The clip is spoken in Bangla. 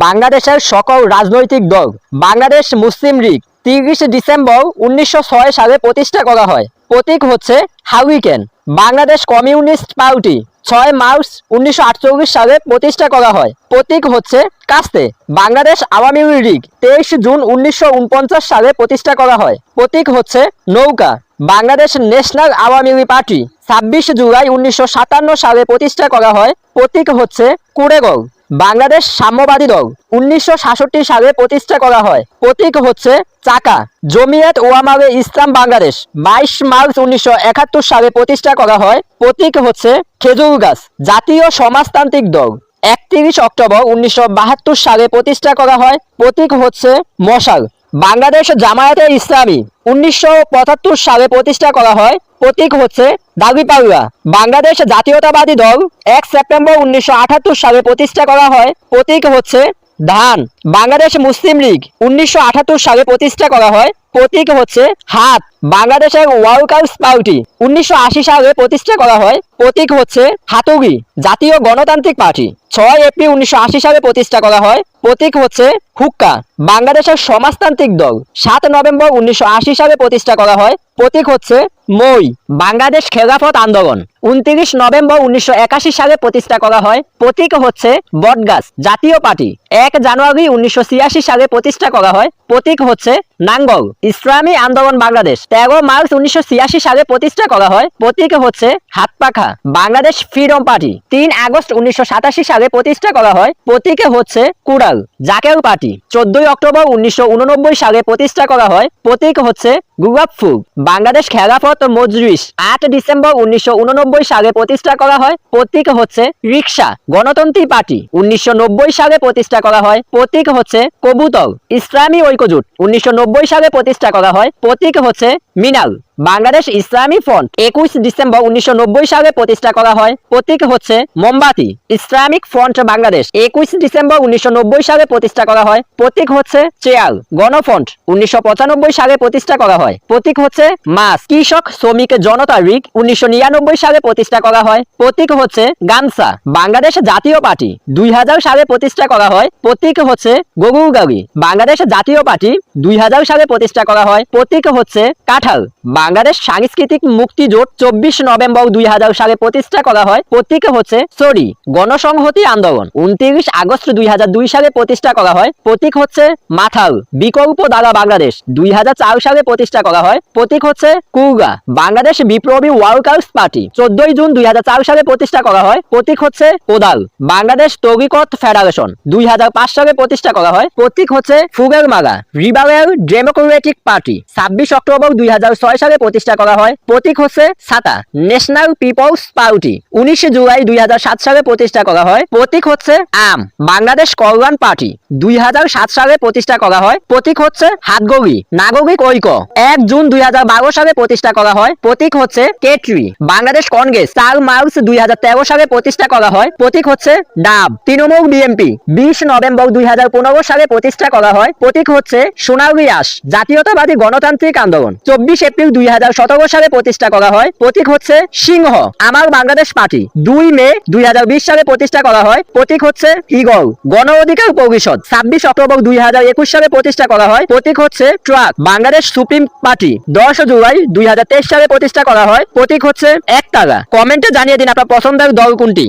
বাংলাদেশের সকল রাজনৈতিক দল, বাংলাদেশ মুসলিম লীগ, তিরিশে ডিসেম্বর উনিশশো ছয় সালে প্রতিষ্ঠা করা হয়। প্রতীক হচ্ছে হাউইকেন। বাংলাদেশ কমিউনিস্ট পার্টি ছয় মার্চ উনিশশো আটচল্লিশ সালে প্রতিষ্ঠা করা হয়। প্রতীক হচ্ছে কাস্তে। বাংলাদেশ আওয়ামী লীগ তেইশ জুন উনিশশো উনপঞ্চাশ সালে প্রতিষ্ঠা করা হয়। প্রতীক হচ্ছে নৌকা। Bangladesh national Awami League party ছাব্বিশ জুলাই উনিশশো সাতান্ন সালে প্রতিষ্ঠা করা হয়। প্রতীক হচ্ছে কুড়েগড় বাংলাদেশ সাম্যবাদী দল উনিশশো সাতষট্টি সালে প্রতিষ্ঠা করা হয়। প্রতীক হচ্ছে চাকা। জমিয়ত ওয়ামারে ইসলাম বাংলাদেশ বাইশ মার্চ উনিশশো একাত্তর সালে প্রতিষ্ঠা করা হয়। প্রতীক হচ্ছে খেজুর গাছ, জাতীয় সমাজতান্ত্রিক দল। একত্রিশ অক্টোবর উনিশশো বাহাত্তর সালে প্রতিষ্ঠা করা হয়। প্রতীক হচ্ছে মশাল। বাংলাদেশ জামায়াতে ইসলামী উনিশশো পঁচাত্তর সালে প্রতিষ্ঠা করা হয়। প্রতীক হচ্ছে দাবি পাউয়া বাংলাদেশ জাতীয়তাবাদী দল এক সেপ্টেম্বর উনিশশো আটাত্তর সালে প্রতিষ্ঠা করা হয়। প্রতীক হচ্ছে ধান। বাংলাদেশ মুসলিম লীগ উনিশশো আটাত্তর সালে প্রতিষ্ঠা করা হয়। প্রতীক হচ্ছে হাত। বাংলাদেশের ওয়ার্কার্স পার্টি উনিশশো আশি সালে প্রতিষ্ঠা করা হয়। প্রতীক হচ্ছে হাতুড়ি জাতীয় গণতান্ত্রিক পার্টি। ছয় এপ্রিল উনিশশো আশি সালে প্রতিষ্ঠা করা হয়। প্রতীক হচ্ছে হুক্কা। বাংলাদেশের সমাজতান্ত্রিক দল। সাত নভেম্বর উনিশশো আশি সালে প্রতিষ্ঠা করা হয়। প্রতীক হচ্ছে মই বাংলাদেশ খেলাফত আন্দোলন। উনত্রিশ নভেম্বর উনিশশো একাশি সালে প্রতিষ্ঠা করা হয়। প্রতীক হচ্ছে বটগাছ, জাতীয় পার্টি এক জানুয়ারি উনিশশো ছিয়াশি সালে প্রতিষ্ঠা করা হয়। প্রতীক হচ্ছে নাঙ্গল, ইসলামী আন্দোলন বাংলাদেশ। তেরো মার্চ উনিশশো ছিয়াশি সালে প্রতিষ্ঠা করা হয়। প্রতীক হচ্ছে হাত পাখা বাংলাদেশ ফ্রিডম পার্টি। তিন আগস্ট উনিশশো সাতাশি সালে প্রতিষ্ঠা করা হয়। প্রতীকে হচ্ছে কুড়াল জাকের পার্টি। চোদ্দই অক্টোবর উনিশশো উননব্বই সালে প্রতিষ্ঠা করা হয়। প্রতীক হচ্ছে গুগাবফুগ বাংলাদেশ খেলাফত মজলিস। আট ডিসেম্বর উনিশশো উননব্বই সালে প্রতিষ্ঠা করা হয়। প্রতীক হচ্ছে রিক্সা গণতন্ত্রী পার্টি। উনিশশো নব্বই সালে প্রতিষ্ঠা করা হয়। প্রতীক হচ্ছে কবুতল ইসলামী ঐক্যজুট। উনিশশো নব্বই সালে প্রতিষ্ঠা করা হয়। প্রতীক হচ্ছে মিনাল, বাংলাদেশ ইসলামী ফ্রন্ট, একুশ ডিসেম্বর উনিশশো নব্বই সালে প্রতিষ্ঠা করা হয়। প্রতীক হচ্ছে মোমবাতি। ইসলামিক ফ্রন্ট বাংলাদেশ, একুশ ডিসেম্বর উনিশশো নব্বই সালে প্রতিষ্ঠা করা হয়। প্রতীক হচ্ছে চেয়ার গণফ্রন্ট, উনিশশো পঁচানব্বই সালে প্রতিষ্ঠা করা হয়। প্রতীক হচ্ছে মাস কৃষক, শ্রমিক, জনতা লীগ, উনিশশো নিরানব্বই সালে প্রতিষ্ঠা করা হয়। প্রতীক হচ্ছে গামসা বাংলাদেশ জাতীয় পার্টি, দুই হাজার সালে প্রতিষ্ঠা করা হয়। প্রতীক হচ্ছে গাড়ি বাংলাদেশ জাতীয় পার্টি, দুই হাজার সালে প্রতিষ্ঠা করা হয়। প্রতীক হচ্ছে কাঁঠাল বাংলাদেশ সাংস্কৃতিক মুক্তি জোট চব্বিশ নভেম্বর দুই হাজার সালে প্রতিষ্ঠা করা হয়। প্রতীক হচ্ছে সরি, গণসংহতি আন্দোলন। উনত্রিশ আগস্ট দুই হাজার দুই সালে প্রতিষ্ঠা করা হয়। প্রতীক হচ্ছে মাথাল, বিকল্প দ্বারা বাংলাদেশ। দুই হাজার চার সালে প্রতিষ্ঠা করা হয়। প্রতীক হচ্ছে কুরগা, বাংলাদেশ বিপ্লবী ওয়ার্কার্স পার্টি। চোদ্দই জুন দুই হাজার চার সালে প্রতিষ্ঠা করা হয়। প্রতীক হচ্ছে কোদাল, বাংলাদেশ তরিকত ফেডারেশন। দুই হাজার পাঁচ সালে প্রতিষ্ঠা করা হয়। প্রতীক হচ্ছে ফুগের মাগা রিবারেল ডেমোক্রেটিক পার্টি। ছাব্বিশ অক্টোবর দুই হাজার ছয় সালে প্রতিষ্ঠা করা হয়। প্রতীক হচ্ছে ছাতা ন্যাশনাল পিপলস পার্টি উনিশে জুলাই দুই হাজার সাত সালে প্রতিষ্ঠা করা হয়। প্রতীক হচ্ছে আম, বাংলাদেশ কল্যাণ পার্টি। দুই হাজার সাত সালে প্রতিষ্ঠা করা হয়। প্রতীক হচ্ছে হাতগড়ি, নাগরিক ঐক্য। এক জুন দুই হাজার বারো সালে প্রতিষ্ঠা করা হয়। প্রতীক হচ্ছে কেটরি, বাংলাদেশ কংগ্রেস। চার মার্চ দুই হাজার তেরো সালে প্রতিষ্ঠা করা হয়। প্রতীক হচ্ছে ডাব, তৃণমূল বিএনপি বিশ নভেম্বর দুই হাজার পনেরো সালে প্রতিষ্ঠা করা হয়। প্রতীক হচ্ছে সোনালী আস জাতীয়তাবাদী গণতান্ত্রিক আন্দোলন। চব্বিশ এপ্রিল দুই হাজার সতেরো সালে প্রতিষ্ঠা করা হয়। প্রতীক হচ্ছে সিংহ, আমার বাংলাদেশ পার্টি। দুই মে দুই হাজার বিশ সালে প্রতিষ্ঠা করা হয়। প্রতীক হচ্ছে ইগল গণ অধিকার পরিষদ ছাব্বিশ অক্টোবর দুই হাজার একুশ সালে প্রতিষ্ঠা করা হয়। প্রতীক হচ্ছে ট্রাক, বাংলাদেশ সুপ্রিম পার্টি। দশ জুলাই দুই হাজার তেইশ সালে প্রতিষ্ঠা করা হয়। প্রতীক হচ্ছে একতারা। কমেন্টে জানিয়ে দিন আপনার পছন্দের দল কোনটি।